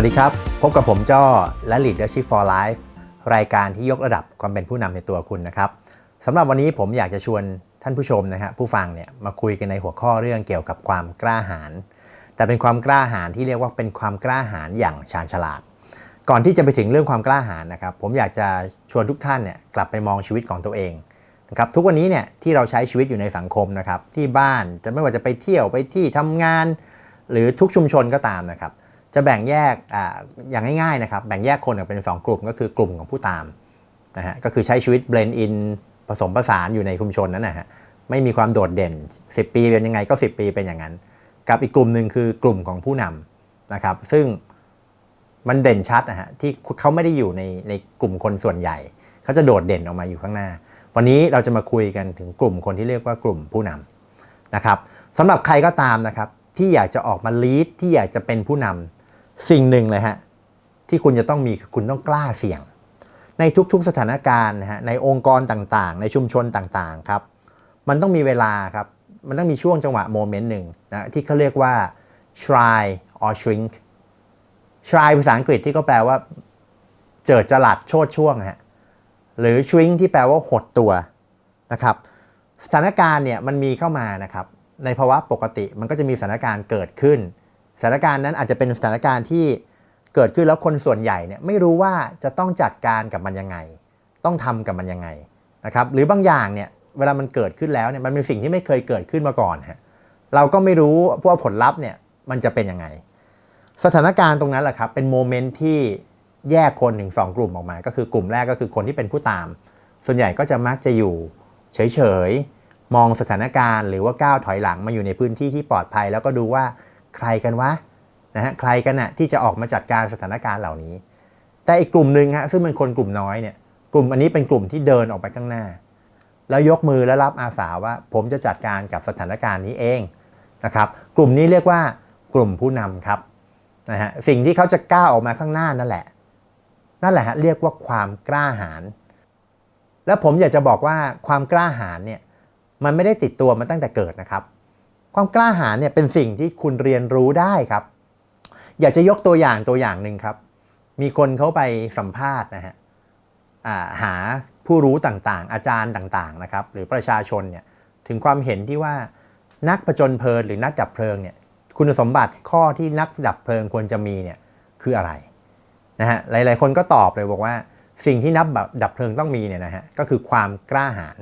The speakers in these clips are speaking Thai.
วัสดีครับ พบกับผมจ้อและ Leadership for Life รายการที่ยกระดับความเป็นผู้นำในตัวคุณนะครับสำหรับวันนี้ผมอยากจะชวนท่านผู้ชมนะฮะผู้ฟังเนี่ยมาคุยกันในหัวข้อเรื่องเกี่ยวกับความกล้าหาญแต่เป็นความกล้าหาญที่เรียกว่าเป็นความกล้าหาญอย่างชาญฉลาด ก่อนที่จะไปถึงเรื่องความกล้าหาญนะครับ ผมอยากจะชวนทุกท่านเนี่ยกลับไปมองชีวิตของตัวเองนะครับทุกวันนี้เนี่ยที่เราใช้ชีวิตอยู่ในสังคมนะครับที่บ้านจะไม่ว่าจะไปเที่ยวไปที่ทำงาน หรือทุกชุมชนก็ตามนะครับ จะแบ่งแยกออย่างง่ายๆนะครับ แบ่งแยกคนออกเป็น 2 กลุ่มก็คือกลุ่มของผู้ตามนะฮะก็คือใช้ชีวิตเบลนด์อินผสมผสานอยู่ในชุมชนนั้นนะฮะไม่มีความโดดเด่น 10 ปีเป็นยังไงก็ 10 ปีเป็นอย่างนั้น กับอีกกลุ่มหนึ่งคือกลุ่มของผู้นำนะครับ ซึ่งมันเด่นชัดนะฮะที่เขาไม่ได้อยู่ในในกลุ่มคนส่วนใหญ่ เขาจะโดดเด่นออกมาอยู่ข้างหน้า วันนี้เราจะมาคุยกันถึงกลุ่มคนที่เรียกว่ากลุ่มผู้นำนะครับสำหรับใครก็ตามนะครับที่อยากจะออกมาลีดที่อยากจะเป็นผู้นำ สิ่งหนึ่งเลยฮะที่คุณจะต้องมีคือคุณต้องกล้าเสี่ยง ในทุกๆสถานการณ์นะฮะในองค์กรต่างๆ ในชุมชนต่างๆครับ มันต้องมีเวลาครับ มันต้องมีช่วงจังหวะโมเมนต์หนึ่งนะที่เขาเรียกว่า try or shrink try ภาษาอังกฤษที่เขาแปลว่า เจิดจรัสโชดช่วงฮะหรือ shrink ที่แปลว่าหดตัวนะครับสถานการณ์เนี่ยมันมีเข้ามานะครับในภาวะปกติมันก็จะมีสถานการณ์เกิดขึ้น สถานการณ์นั้นอาจจะเป็นสถานการณ์ที่เกิดขึ้นแล้วคนส่วนใหญ่เนี่ยไม่รู้ว่าจะต้องจัดการกับมันยังไง ต้องทำกับมันยังไงนะครับหรือบางอย่างเนี่ยเวลามันเกิดขึ้นแล้วเนี่ยมันเป็นสิ่งที่ไม่เคยเกิดขึ้นมาก่อนฮะเราก็ไม่รู้ว่าผลลัพธ์เนี่ยมันจะเป็นยังไง สถานการณ์ตรงนั้นแหละครับเป็นโมเมนต์ที่แยกคนถึงสองกลุ่มออกมา ก็คือกลุ่มแรกก็คือคนที่เป็นผู้ตาม ส่วนใหญ่ก็จะมักจะอยู่เฉยๆมองสถานการณ์หรือว่าก้าวถอยหลังมาอยู่ในพื้นที่ที่ปลอดภัย แล้วก็ดูว่า ใครกันวะนะฮะใครกันนะที่จะออกมาจัดการสถานการณ์เหล่านี้ แต่อีกกลุ่มหนึ่งฮะซึ่งเป็นคนกลุ่มน้อยเนี่ยกลุ่มอันนี้เป็นกลุ่มที่เดินออกไปข้างหน้า แล้วยกมือและรับอาสาว่า ผมจะจัดการกับสถานการณ์นี้เองนะครับกลุ่มนี้เรียกว่ากลุ่มผู้นำครับนะฮะสิ่งที่เขาจะกล้าออกมาข้างหน้านั่นแหละ นั่นแหละฮะเรียกว่าความกล้าหาญและผมอยากจะบอกว่าความกล้าหาญเนี่ยมันไม่ได้ติดตัวมาตั้งแต่เกิดนะครับ ความกล้าหาญเนี่ยเป็นสิ่งที่คุณเรียนรู้ได้ครับ อยากจะยกตัวอย่างตัวอย่างหนึ่งครับ มีคนเขาไปสัมภาษณ์นะฮะหาผู้รู้ต่างๆ อาจารย์ต่างๆนะครับหรือประชาชนเนี่ยถึงความเห็นที่ว่านักประจนเพลิงหรือนักดับเพลิงเนี่ยคุณสมบัติข้อที่นักดับเพลิงควรจะมีเนี่ยคืออะไรนะฮะหลายๆ คนก็ตอบเลยบอกว่าสิ่งที่นับดับเพลิงต้องมีเนี่ยนะฮะก็คือความกล้าหาญ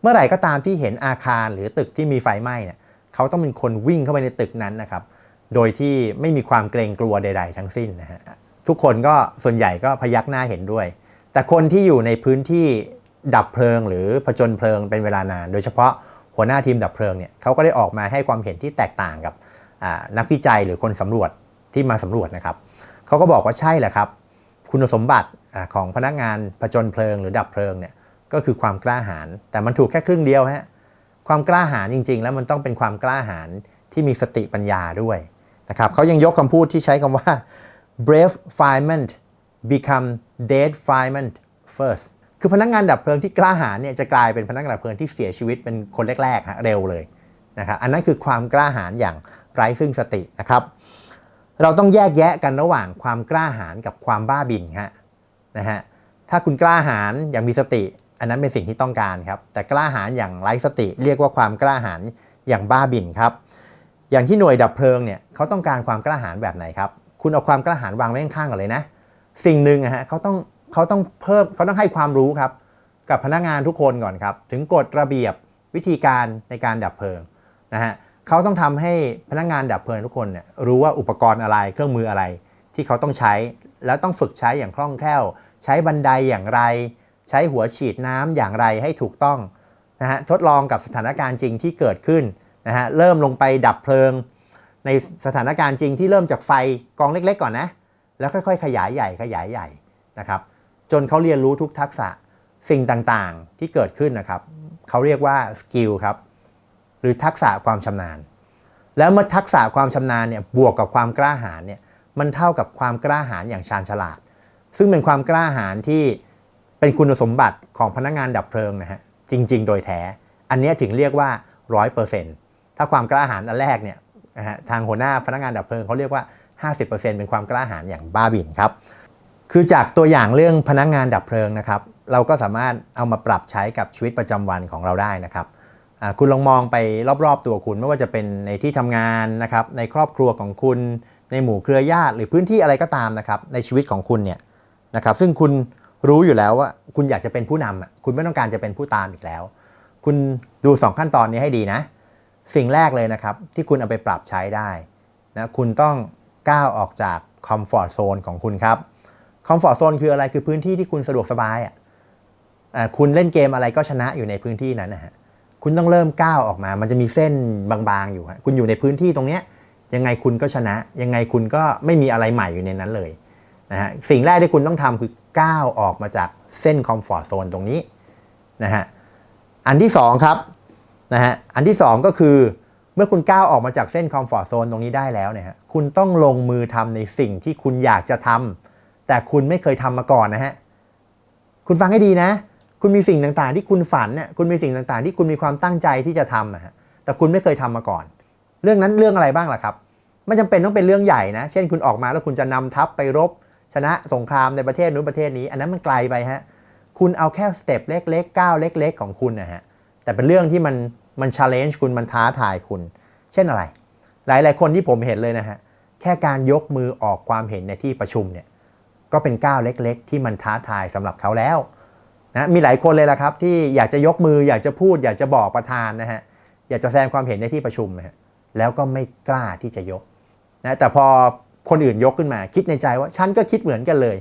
เมื่อไหร่ก็ตามที่เห็นอาคารหรือตึกที่มีไฟไหม้เนี่ย เขาต้องเป็นคนวิ่งเข้าไปในตึกนั้นนะครับ โดยที่ไม่มีความเกรงกลัวใด ๆ ทั้งสิ้นนะฮะทุกคนก็ส่วนใหญ่ก็พยักหน้าเห็นด้วย แต่คนที่อยู่ในพื้นที่ดับเพลิง หรือผจญเพลิงเป็นเวลานาน โดยเฉพาะหัวหน้าทีมดับเพลิงเนี่ยเขาก็ได้ออกมาให้ความเห็นที่แตกต่างกับนักวิจัยหรือคนสำรวจที่มาสำรวจนะครับเขาก็บอกว่าใช่แหละครับ คุณสมบัติของพนักงานผจญเพลิงหรือดับเพลิงเนี่ยก็คือความกล้าหาญแต่มันถูกแค่ครึ่งเดียวฮะ ความกล้าหาญจริง ๆ แล้วมันต้องเป็นความกล้าหาญที่มีสติปัญญาด้วยนะครับเขายังยกคำพูดที่ใช้คำว่า brave fireman become dead fireman first คือพนักงงานดับเพลิงที่กล้าหาญเนี่ยจะกลายเป็นพนักงานดับเพลิงที่เสียชีวิตเป็นคนแรกๆฮะเร็วเลยนะครับอันนั้นคือความกล้าหาญอย่างไร้ซึ่งสตินะครับ เราต้องแยกแยะกันระหว่างความกล้าหาญกับความบ้าบินฮะนะฮะถ้าคุณกล้าหาญอย่างมีสติ อันนั้นเป็นสิ่งที่ต้องการครับ แต่กล้าหาญอย่างไร้สติ เรียกว่าความกล้าหาญอย่างบ้าบิ่นครับ อย่างที่หน่วยดับเพลิงเนี่ยเขาต้องการความกล้าหาญแบบไหนครับ คุณเอาความกล้าหาญวางไว้ข้างๆกันเลยนะ สิ่งหนึ่งนะฮะเขาต้องเขาต้องเพิ่มเขาต้องให้ความรู้ครับ กับพนักงานทุกคนก่อนครับ ถึงกฎระเบียบวิธีการในการดับเพลิงนะฮะเขาต้องทำให้พนักงานดับเพลิงทุกคนเนี่ยรู้ว่าอุปกรณ์อะไรเครื่องมืออะไร ที่เขาต้องใช้แล้วต้องฝึกใช้อย่างคล่องแคล่ว ใช้บันไดอย่างไร ใช้หัวฉีดน้ำอย่างไรให้ถูกต้องนะฮะทดลองกับสถานการณ์จริงที่เกิดขึ้นนะฮะเริ่มลงไปดับเพลิง ในสถานการณ์จริงที่เริ่มจากไฟกองเล็กๆ ก่อนนะ แล้วค่อยๆ ขยายใหญ่ขยายใหญ่นะครับ จนเขาเรียนรู้ทุกทักษะสิ่งต่างๆที่เกิดขึ้นนะครับเขาเรียกว่าสกิลครับหรือทักษะความชำนาญ แล้วเมื่อทักษะความชำนาญเนี่ยบวกกับความกล้าหาญเนี่ยมันเท่ากับความกล้าหาญอย่างชาญฉลาด ซึ่งเป็นความกล้าหาญที่ เป็นคุณสมบัติของพนักงานดับเพลิงนะฮะจริง ๆ โดยแท้ อันนี้ถึงเรียกว่า 100%ถ้าความกล้าหาญอันแรกเนี่ยนะฮะทางหัวหน้าพนักงานดับเพลิงเขาเรียกว่า 50%เป็นความกล้าหาญอย่างบ้าบิ่นครับคือจากตัวอย่างเรื่องพนักงานดับเพลิงนะครับเราก็สามารถเอามาปรับใช้กับชีวิตประจำวันของเราได้นะครับคุณลองมองไปรอบๆตัวคุณไม่ว่าจะเป็นในที่ทำงานนะครับในครอบครัวของคุณในหมู่เครือญาติหรือพื้นที่อะไรก็ตามนะครับในชีวิตของคุณเนี่ยนะครับซึ่งคุณ รู้อยู่แล้วว่าคุณอยากจะเป็นผู้นำคุณไม่ต้องการจะเป็นผู้ตามอีกแล้ว คุณดู 2 ขั้นตอนนี้ให้ดีนะ สิ่งแรกเลยนะครับ ที่คุณเอาไปปรับใช้ได้นะคุณต้องก้าวออกจากคอมฟอร์ z โซนของคุณครับคอมฟอร์ z โซนคืออะไรคือพื้นที่ที่คุณสะดวกสบายอะคุณเล่นเกมอะไรก็ชนะอยู่ในพื้นที่นั้นนะฮะคุณต้องเริ่มก้าวออกมา มันจะมีเส้นบางๆอยู่ฮะคุณอยู่ในพื้นที่ตรงเนี้ยยังไงคุณก็ชนะ ยังไงคุณก็ไม่มีอะไรใหม่อยู่ในนั้นเลยนะฮะสิ่งแรกที่คุณต้องทำคือ ก้าวออกมาจากเส้นคอมฟอร์ z โซนตรงนี้นะฮะอันที่สองครับนะฮะอันที่ 2 ก็คือเมื่อคุณก้าวออกมาจากเส้นคอมฟอร์ทโซนตรงนี้ได้แล้วเนี่ยฮะคุณต้องลงมือทำในสิ่งที่คุณอยากจะทำแต่คุณไม่เคยทำมาก่อนนะฮะคุณฟังให้ดีนะ คุณมีสิ่งต่างๆ ที่คุณฝันเนี่ยคุณมีสิ่งต่างๆ ที่คุณมีความตั้งใจที่จะทำนะฮะแต่คุณไม่เคยทำมาก่อน เรื่องนั้นเรื่องอะไรบ้างล่ะครับไม่จำเป็นต้องเป็นเรื่องใหญ่นะ เช่นคุณออกมาแล้วคุณจะนำทัพไปรบ ชนะสงครามในประเทศนู้นประเทศนี้ อันนั้นมันไกลไปฮะคุณเอาแค่สเต็ปเล็กๆก้าวเล็ก ๆ ของคุณนะฮะแต่เป็นเรื่องที่มันมันช l เลนจ์คุณมันท้าทายคุณ เช่นอะไร หลายๆคนที่ผมเห็นเลยนะฮะแค่การยกมือออกความเห็นในที่ประชุมเนี่ยก็เป็นก้าวเล็ก ๆ ที่มันท้าทายสำหรับเขาแล้วนะมีหลายคนเลยละครับ ที่อยากจะยกมืออยากจะพูด อยากจะบอกประธานนะฮะอยากจะแสดงความเห็นในที่ประชุมนะฮะแล้วก็ไม่กล้าที่จะยกนะแต่พอ คนอื่นยกขึ้นมา คิดในใจว่าฉันก็คิดเหมือนกันเลย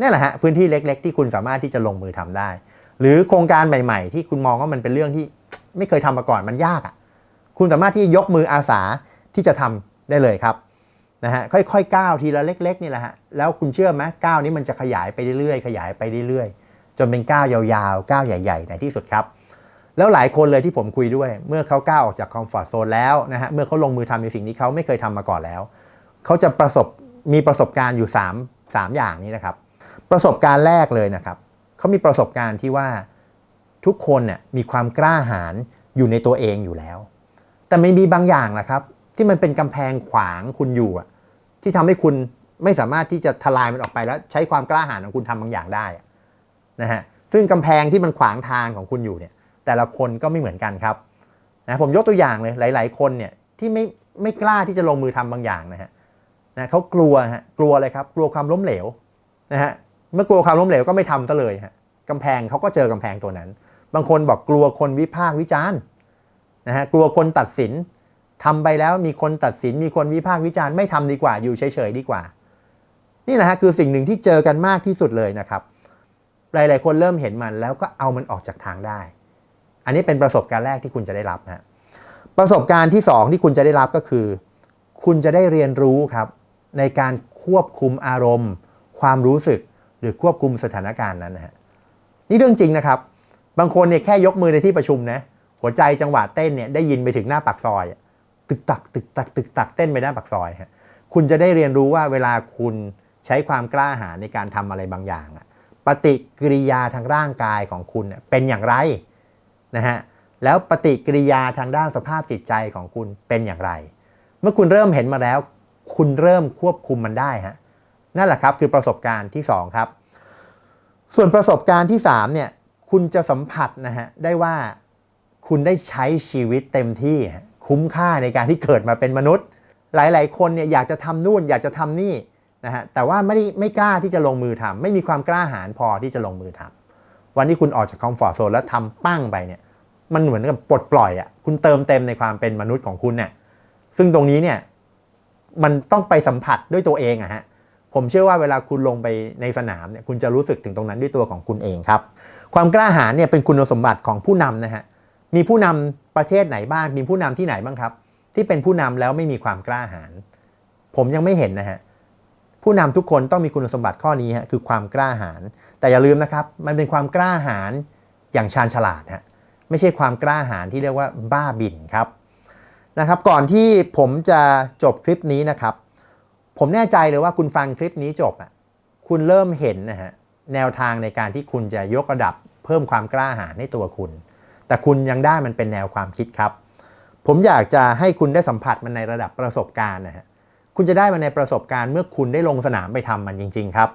นั่แหละฮะพื้นที่เล็ก ๆ ที่คุณสามารถที่จะลงมือทำได้ หรือโครงการใหม่ ๆ ที่คุณมองว่ามันเป็นเรื่องที่ไม่เคยทำมาก่อนมันยากอะ่ะคุณสามารถที่ยกมืออาสาที่จะทำได้เลยครับนะฮะค่อยๆก้าวทีละเล็ก ๆ นี่แหละฮะแล้วคุณเชื่อไหมก้าวนี้มันจะขยายไปเรื่อยๆขยายไปเรื่อยๆจนเป็นก้าวยาวๆก้าวใหญ่ๆในที่สุดครับ แล้วหลายคนเลยที่ผมคุยด้วย เมื่อเขาก้าวออกจากคอมฟอร์ทโซนแล้วนะฮะเมื่อเขาลงมือทำในสิ่งที่เขาไม่เคยทำมาก่อนแล้ว เขาจะประสบมีประสบการณ์อยู่3 3อย่างนี้นะครับ ประสบการณ์แรกเลยนะครับเขามีประสบการณ์ที่ว่าทุกคนน่ยมีความกล้าหาญอยู่ในตัวเองอยู่แล้ว แต่ไม่มีบางอย่างนะครับ ที่มันเป็นกำแพงขวางคุณอยู่อะที่ทำให้คุณไม่สามารถที่จะทลายมันออกไปแล้วใช้ความกล้าหาญของคุณทำบางอย่างได้นะฮะซึ่งกำแพงที่มันขวางทางของคุณอยู่เนี่ย แต่ละคนก็ไม่เหมือนกันครับนะผมยกตัวอย่างเลยหลาย ๆ คนเนี่ยที่ไม่ไม่กล้าที่จะลงมือทำบางอย่างนะฮะ นะเขากลัวฮะกลัวอะไรครับ กลัวความล้มเหลวนะฮะเมื่อกลัวความล้มเหลวก็ไม่ทำซะเลยฮะกำแพงเขาก็เจอกำแพงตัวนั้น บางคนบอกกลัวคนวิพากษ์วิจารณ์นะฮะกลัวคนตัดสินทำไปแล้วมีคนตัดสินมีคนวิพากษ์วิจารณ์ไม่ทำดีกว่าอยู่เฉยๆดีกว่า นี่แหละฮะคือสิ่งหนึ่งที่เจอกันมากที่สุดเลยนะครับ หลายๆคนเริ่มเห็นมันแล้วก็เอามันออกจากทางได้ อันนี้เป็นประสบการณ์แรกที่คุณจะได้รับนะประสบการณ์ที่ 2 ที่คุณจะได้รับก็คือ คุณจะได้เรียนรู้ครับ ในการควบคุมอารมณ์ ความรู้สึกหรือควบคุมสถานการณ์นั้นนะฮะนี่เรื่องจริงนะครับ บางคนเนี่ยแค่ยกมือในที่ประชุมนะหัวใจจังหวะเต้นเนี่ยได้ยินไปถึงหน้าปากซอย ตึกตักตึกตักตึกตักเต้นไปหน้าปากซอยฮะคุณจะได้เรียนรู้ว่าเวลาคุณใช้ความกล้าหาญในการทำอะไรบางอย่างปฏิกิริยาทางร่างกายของคุณเป็นอย่างไรนะฮะแล้วปฏิกิริยาทางด้านสภาพจิตใจของคุณเป็นอย่างไร เมื่อคุณเริ่มเห็นมาแล้ว คุณเริ่มควบคุมมันได้ฮะนั่นแหละครับคือประสบการณ์ที่ 2 ครับ ส่วนประสบการณ์ที่3เนี่ยคุณจะสัมผัสนะฮะได้ว่าคุณได้ใช้ชีวิตเต็มที่คุ้มค่าในการที่เกิดมาเป็นมนุษย์ หลาย ๆ คนเนี่ยอยากจะทำนู่นอยากจะทำนี่นะฮะแต่ว่าไม่ได้ไม่กล้าที่จะลงมือทำไม่มีความกล้าหาญพอที่จะลงมือทำวันที่คุณออกจากคอมฟอร์ทโซนแล้วทำปั้งไปเนี่ยมันเหมือนกับปลดปล่อยอะ่ะคุณเติมเต็มในความเป็นมนุษย์ของคุณเนี่ยซึ่งตรงนี้เนี่ย มันต้องไปสัมผัสด้วยตัวเองอะฮะผมเชื่อว่าเวลาคุณลงไปในสนามเนี่ยคุณจะรู้สึกถึงตรงนั้นด้วยตัวของคุณเองครับ ความกล้าหาญเนี่ยเป็นคุณสมบัติของผู้นำนะฮะมีผู้นำประเทศไหนบ้างมีผู้นำที่ไหนบ้างครับ ที่เป็นผู้นำแล้วไม่มีความกล้าหาญผมยังไม่เห็นนะฮะผู้นำทุกคนต้องมีคุณสมบัติข้อนี้ฮะคือความกล้าหาญแต่อย่าลืมนะครับ มันเป็นความกล้าหาญอย่างชาญฉลาดฮะไม่ใช่ความกล้าหาญที่เรียกว่าบ้าบิ่นครับ นะครับก่อนที่ผมจะจบคลิปนี้นะครับ ผมแน่ใจเลยว่าคุณฟังคลิปนี้จบอะคุณเริ่มเห็นนะฮะแนวทางในการที่คุณจะยกระดับเพิ่มความกล้าหาญให้ตัวคุณ แต่คุณยังได้มันเป็นแนวความคิดครับ ผมอยากจะให้คุณได้สัมผัสมันในระดับประสบการณ์นะฮะคุณจะได้มาในประสบการณ์เมื่อคุณได้ลงสนามไปทำมันจริง ๆ ครับ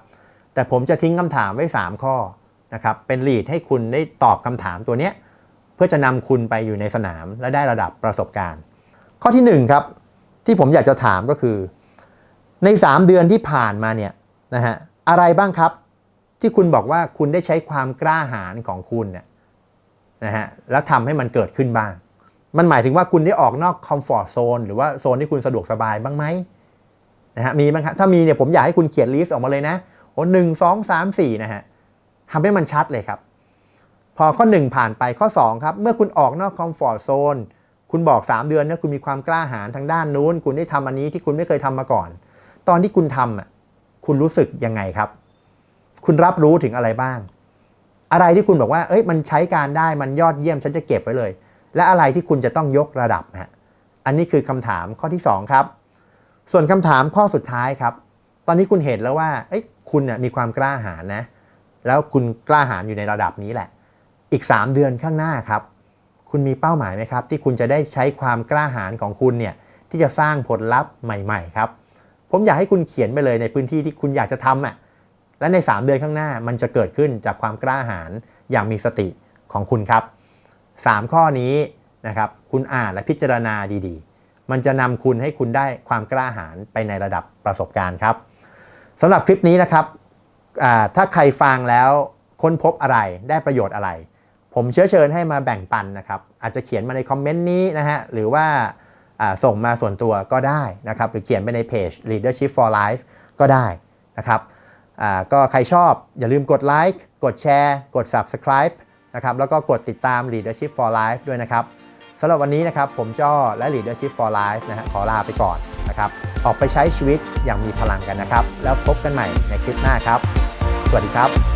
แต่ผมจะทิ้งคำถามไว้ 3 ข้อนะครับเป็นลีดให้คุณได้ตอบคำถามตัวเนี้ยเพื่อจะนำคุณไปอยู่ในสนามและได้ระดับประสบการณ์ ข้อที่ 1 ครับ ที่ผมอยากจะถามก็คือ ใน 3 เดือนที่ผ่านมาเนี่ยนะฮะอะไรบ้างครับที่คุณบอกว่าคุณได้ใช้ความกล้าหาญของคุณเนี่ยนะฮะแล้วทำให้มันเกิดขึ้นบ้าง มันหมายถึงว่าคุณได้ออกนอกคอมฟอร์ z โซนหรือว่าโซนที่คุณสะดวกสบายบ้างไหมนะฮะมีบ้างครับถ้ามีเนี่ยผมอยากให้คุณเขียนลิสต์ออกมาเลยนะโอ้หนึ่งสองสามสี่นะฮะทำให้มันชัดเลยครับ พอข้อ 1 ผ่านไปข้อ 2 ครับ เมื่อคุณออกนอกคอมฟอร์ z โซน คุณบอก 3 เดือนเนี่ยคุณมีความกล้าหาญทางด้านนู้น คุณได้ทำอันนี้ที่คุณไม่เคยทำมาก่อน ตอนที่คุณทำอะคุณรู้สึกยังไงครับ คุณรับรู้ถึงอะไรบ้าง อะไรที่คุณบอกว่า เอ้ยมันใช้การได้มันยอดเยี่ยมฉันจะเก็บไว้เลย และอะไรที่คุณจะต้องยกระดับฮะอันนี้คือคำถามข้อที่ 2 ครับ ส่วนคำถามข้อสุดท้ายครับ ตอนนี้คุณเห็นแล้วว่าเอ้ยคุณน่ยมีความกล้าหาญนะ แล้วคุณกล้าหาญอยู่ในระดับนี้แหละ อีก 3 เดือนข้างหน้าครับ คุณมีเป้าหมายไหมครับ ที่คุณจะได้ใช้ความกล้าหาญของคุณเนี่ยที่จะสร้างผลลัพธ์ใหม่ ๆ ครับ ผมอยากให้คุณเขียนไปเลยในพื้นที่ที่คุณอยากจะทำอะและใน 3 เดือนข้างหน้ามันจะเกิดขึ้นจากความกล้าหาญอย่างมีสติของคุณครับ 3 ข้อนี้นะครับคุณอ่านและพิจารณาดีๆ มันจะนำคุณให้คุณได้ความกล้าหาญไปในระดับประสบการณ์ครับสำหรับคลิปนี้นะครับถ้าใครฟังแล้วค้นพบอะไรได้ประโยชน์อะไร ผมเชื้อเชิญให้มาแบ่งปันนะครับ อาจจะเขียนมาในคอมเมนต์นี้นะฮะ หรือว่าส่งมาส่วนตัวก็ได้นะครับ หรือเขียนไปในเพจ leadership for life ก็ได้นะครับก็ใครชอบอย่าลืมกดไลค์กดแชร์กด Subscribe นะครับ แล้วก็กดติดตาม Leadership for Life ด้วยนะครับสำหรับวันนี้นะครับ ผมจ้อและ Leadership for Life นะฮะขอลาไปก่อนนะครับ ออกไปใช้ชีวิตอย่างมีพลังกันนะครับ แล้วพบกันใหม่ในคลิปหน้าครับ สวัสดีครับ